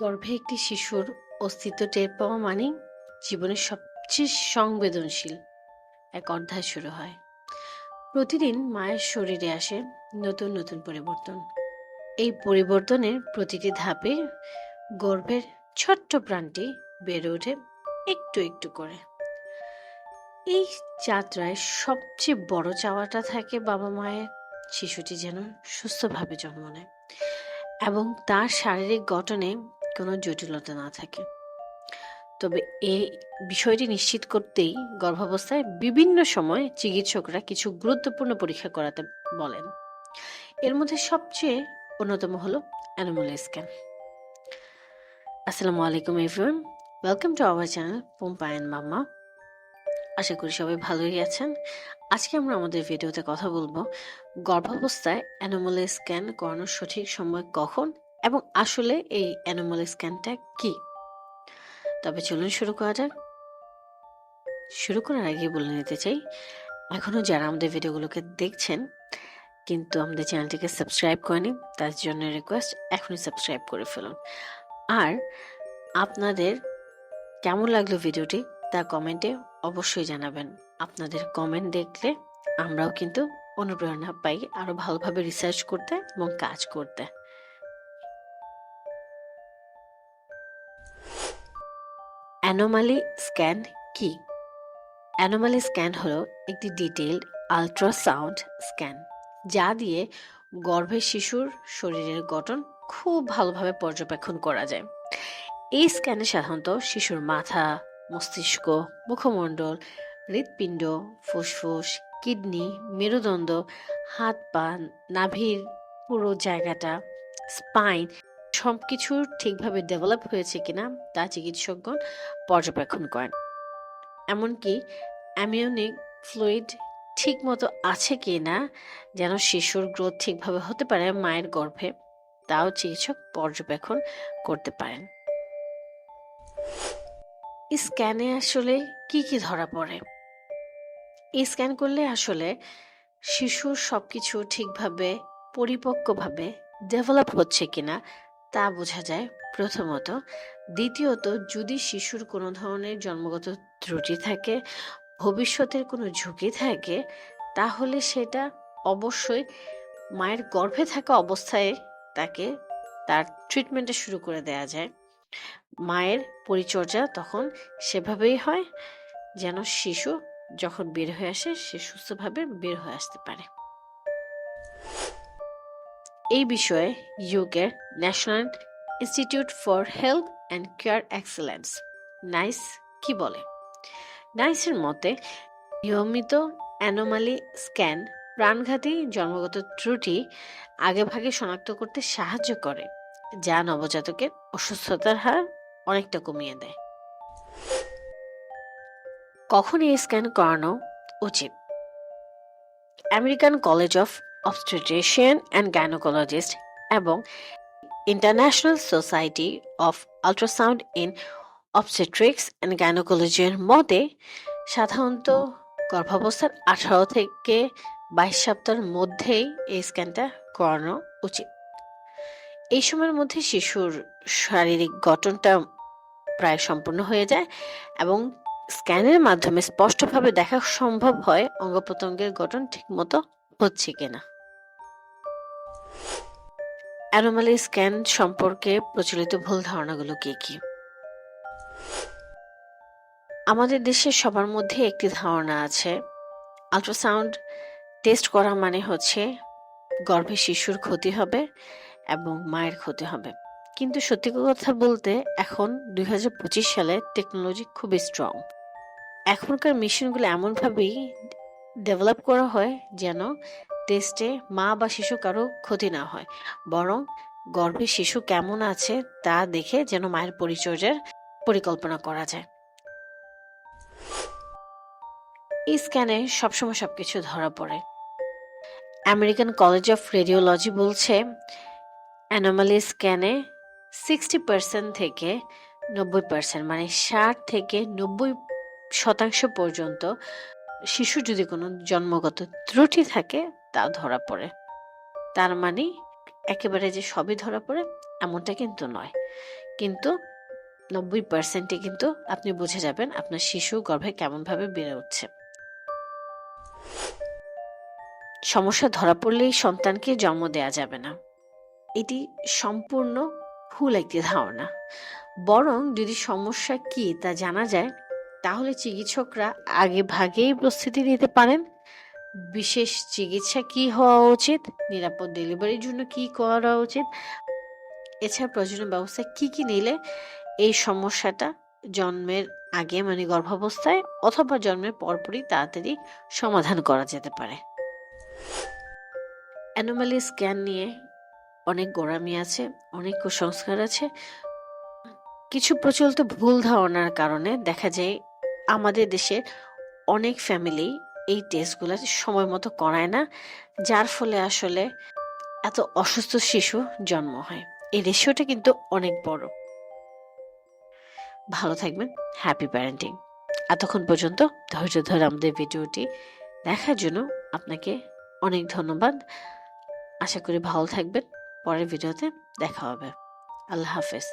গর্ভে একটি শিশুর অস্তিত্ব টের পাওয়া মানেই জীবনের সবচেয়ে সংবেদনশীল এক অধ্যায় শুরু হয়। প্রতিদিন মায়ের শরীরে আসে নতুন নতুন পরিবর্তন। এই পরিবর্তনের প্রতিটি ধাপে গর্ভের ছোট্ট প্রাণটি বেড়ে ওঠে একটু একটু করে। এই যাত্রায় সবচেয়ে বড় চাওয়াটা থাকে বাবা মায়ের শিশুটি যেন সুস্থভাবে জন্ম নেয় এবং তার শারীরিক গঠনে কোনো জটিলতা না থাকে। তবে এই বিষয়টি নিশ্চিত করতেই গর্ভাবস্থায় বিভিন্ন সময় চিকিৎসকরা কিছু গুরুত্বপূর্ণ পরীক্ষা করাতে বলেন। এর মধ্যে সবচেয়ে অন্যতম হলো অ্যানিমাল স্ক্যান। আসসালামু আলাইকুম, everyone. Welcome to our channel Pompa Mamma আশা করি সবাই ভালোই আছেন। আজকে আমরা আমাদের ভিডিওতে কথা বলব, গর্ভাবস্থায় অ্যানোমাল স্ক্যান করানোর সঠিক সময় কখন এবং আসলে এই অ্যানোমাল স্ক্যানটা কি? তবে চলুন শুরু করা যাক। শুরু করার আগে বলে নিতে চাই, এখনও যারা আমাদের ভিডিওগুলোকে দেখছেন, কিন্তু আমাদের চ্যানেলটিকে সাবস্ক্রাইব করেনি, তার জন্য রিকোয়েস্ট এখনই সাবস্ক্রাইব করে ফেলুন। আর আপনাদের কেমন লাগল ভিডিওটি, তা কমেন্টে অবশ্যই জানাবেন। আপনাদের কমেন্ট দেখলে আমরাও কিন্তু অনুপ্রেরণা পাই আরও ভালোভাবে রিসার্চ করতে এবং কাজ করতে। অ্যানোমালি স্ক্যান কি অ্যানোমালি স্ক্যান হলো একটি ডিটেইলড আলট্রাসাউন্ড স্ক্যান যা দিয়ে গর্ভের শিশুর শরীরের গঠন খুব ভালোভাবে পর্যবেক্ষণ করা যায়। এই স্ক্যানে সাধারণত শিশুর মাথা, মস্তিষ্ক, মুখমণ্ডল, হৃৎপিণ্ড, ফুসফুস, কিডনি, মেরুদণ্ড হাত পা নাভির পুরো জায়গাটা, স্পাইন সব কিছু ঠিকভাবে ডেভেলপ হয়েছে কিনা তা চিকিৎসকগণ পর্যবেক্ষণ করেন। এমনকি অ্যামিউনিক ফ্লুইড ঠিক মতো আছে কি না যেন শিশুর গ্রোথ ঠিকভাবে হতে পারে মায়ের গর্ভে, তাও চিকিৎসক পর্যবেক্ষণ করতে পারেন। স্ক্যানে আসলে কি কি ধরা পড়ে? স্ক্যান করলে আসলে শিশুর সবকিছু ঠিকভাবে, পরিপক্কভাবে ডেভেলপ হচ্ছে কিনা তা বোঝা যায় প্রথমত। দ্বিতীয়ত, যদি শিশুর কোনো ধরনের জন্মগত ত্রুটি থাকে, ভবিষ্যতের কোনো ঝুঁকি থাকে, তাহলে সেটা অবশ্যই মায়ের গর্ভে থাকা অবস্থায় তাকে তার ট্রিটমেন্টটা শুরু করে দেয়া যায়। মায়ের পরিচর্যা তখন সেভাবেই হয়, যেন শিশু যখন বের হয়ে আসে, সে সুস্থভাবে বের হয়ে আসতে পারে। এই বিষয়ে ইউকের national institute for health and care excellence, NICE কি বলে? নাইসের মতে, নিয়মিত অ্যানোমালি স্ক্যান প্রাণঘাতী জন্মগত ত্রুটি আগেভাগে শনাক্ত করতে সাহায্য করে, যা নবজাতকের অসুস্থতার হার অনেকটা কমিয়ে দেয়। কখন এই স্ক্যান করানো উচিত? American college of obstetrician and gynaecologist এবং international society of ultrasound in obstetrics and গাইনোকোলজির মতে, সাধারণত গর্ভাবস্থার আঠারো থেকে বাইশ সপ্তাহের মধ্যেই এই স্ক্যানটা করানো উচিত। এই সময়ের মধ্যে শিশুর শারীরিক গঠনটা প্রায় সম্পূর্ণ হয়ে যায় এবং স্ক্যানের মাধ্যমে স্পষ্টভাবে দেখা সম্ভব হয় অঙ্গ প্রত্যঙ্গের গঠন ঠিকমতো হচ্ছে কিনা। অ্যানোমালি স্ক্যান সম্পর্কে প্রচলিত ভুল ধারণাগুলো কি কি? আমাদের দেশে সবার মধ্যে একটি ধারণা আছে আল্ট্রাসাউন্ড টেস্ট করা মানে হচ্ছে গর্ভে শিশুর ক্ষতি হবে এবং মায়ের ক্ষতি হবে। কিন্তু সত্যি কথা বলতে এখন দুই হাজার পঁচিশ সালে টেকনোলজি খুবই স্ট্রং এখনকার মেশিনগুলো এমনভাবেই ডেভেলপ করা হয় যেন টেস্টে মা বা শিশু কারও ক্ষতি না হয়। বরং গর্ভে শিশু কেমন আছে তা দেখে যেন মায়ের পরিচর্যার পরিকল্পনা করা যায়। এই স্ক্যানে সবসময় সবকিছু ধরা পড়ে। আমেরিকান কলেজ অফ রেডিওলজি বলছে, অ্যানোমালি স্ক্যানে সিক্সটি পার্সেন্ট থেকে নব্বই পার্সেন্ট মানে ষাট থেকে নব্বই শতাংশ পর্যন্ত শিশু যদি কোনো জন্মগত ত্রুটি থাকে তা ধরা পড়ে। তার মানে একেবারে যে সবই ধরা পড়ে, এমনটা কিন্তু নয়। কিন্তু নব্বই পার্সেন্টে কিন্তু আপনি বুঝে যাবেন আপনার শিশু গর্ভে কেমনভাবে বেড়ে উঠছে। সমস্যা ধরা পড়লেই সন্তানকে জন্ম দেয়া যাবে না। এটি সম্পূর্ণ ভুল একটি ধারণা। বরং যদি সমস্যা কি তা জানা যায়, তাহলে চিকিৎসকরা আগে ভাগেই প্রস্তুতি নিতে পারেন। বিশেষ চিকিৎসা কি হওয়া উচিত? নিরাপদ ডেলিভারির জন্য কি করা উচিত? এছাড়া প্রয়োজনীয় ব্যবস্থা কি কি নিলে এই সমস্যাটা জন্মের আগে মানে গর্ভাবস্থায় অথবা জন্মের পরপরই তাড়াতাড়ি সমাধান করা যেতে পারে? অ্যানোমালি স্ক্যান নিয়ে অনেক গোড়ামি আছে, অনেক কুসংস্কার আছে। কিছু প্রচলিত ভুল ধারণার কারণে দেখা যায় আমাদের দেশের অনেক ফ্যামিলি এই টেস্টগুলো সময় মতো করায় না, যার ফলে আসলে এত অসুস্থ শিশু জন্ম হয়। এই রেশিওটা কিন্তু অনেক বড়। ভালো থাকবেন হ্যাপি প্যারেন্টিং এতক্ষণ পর্যন্ত ধৈর্য ধরে আমাদের ভিডিওটি দেখার জন্য আপনাকে অনেক ধন্যবাদ। আশা করি ভালো থাকবেন, পরের ভিডিওতে দেখা হবে। আল্লাহ হাফেজ।